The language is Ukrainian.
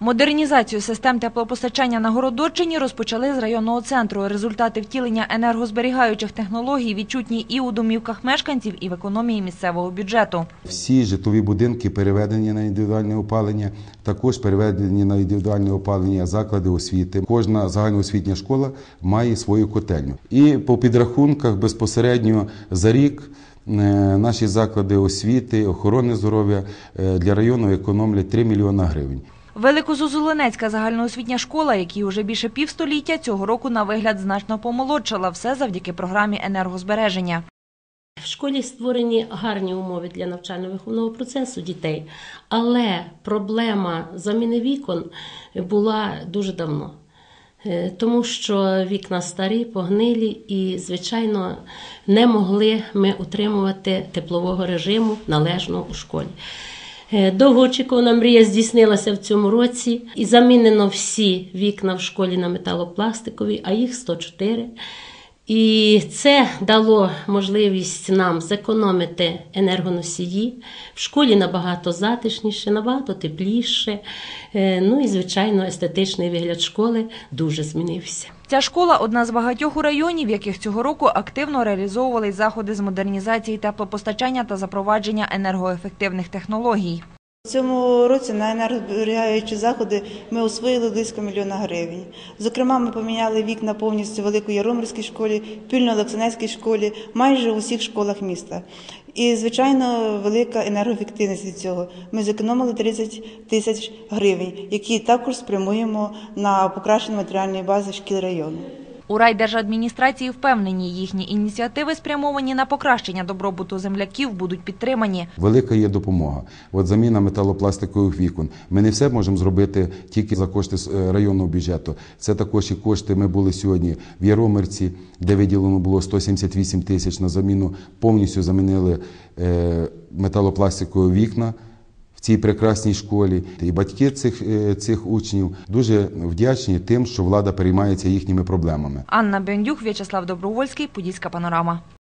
Модернізацію систем теплопостачання на Городочині розпочали з районного центру. Результати втілення енергозберігаючих технологій відчутні і у домівках мешканців, і в економії місцевого бюджету. Всі житлові будинки переведені на індивідуальне опалення, також переведені на індивідуальне опалення заклади освіти. Кожна загальноосвітня школа має свою котельню. І по підрахунках безпосередньо за рік е, наші заклади освіти, охорони здоров'я е, для району економлять 3 мільйона гривень. Великозузулинецька загальноосвітня школа, якій уже більше півстоліття, цього року на вигляд значно помолодшала. Все завдяки програмі енергозбереження. В школі створені гарні умови для навчально-виховного процесу дітей, але проблема заміни вікон була дуже давно. Е, Тому що вікна старі, погнилі і, звичайно, не могли ми утримувати теплового режиму належно у школі. Е, Довгоочікувана мрія здійснилася в цьому році і замінено всі вікна в школі на металопластикові, а їх 104. І це дало можливість нам зекономити енергоносії. В школі набагато затишніше, набагато тепліше. Е, Ну і, звичайно, естетичний вигляд школи дуже змінився. Ця школа одна з багатьох у районі, в яких цього року активно реалізовували заходи з модернізації теплопостачання та запровадження енергоефективних технологій. У цьому році на енергозберігаючі заходи ми освоїли близько мільйона гривень. Зокрема, ми поміняли вікна повністю в Великій Яромирській школі, Пільно-Олексанецькій школі, майже у всіх школах міста. І, звичайно, велика енергоефективність від цього. Ми зекономили 30 тисяч гривень, які також спрямуємо на покращення матеріальної бази шкіл району. У райдержадміністрації впевнені, їхні ініціативи, спрямовані на покращення добробуту земляків, будуть підтримані. Велика є допомога. От заміна металопластикових вікон. Ми не все можемо зробити тільки за кошти е, районного бюджету. Це також і кошти. Ми були сьогодні в Яромирці, де виділено було 178 тисяч на заміну. Повністю замінили е, металопластикові вікна. В цій прекрасній школі і батьки цих, е, цих учнів дуже вдячні тим, що влада переймається їхніми проблемами. Анна Бендюк, В'ячеслав Добровольський, Подільська панорама.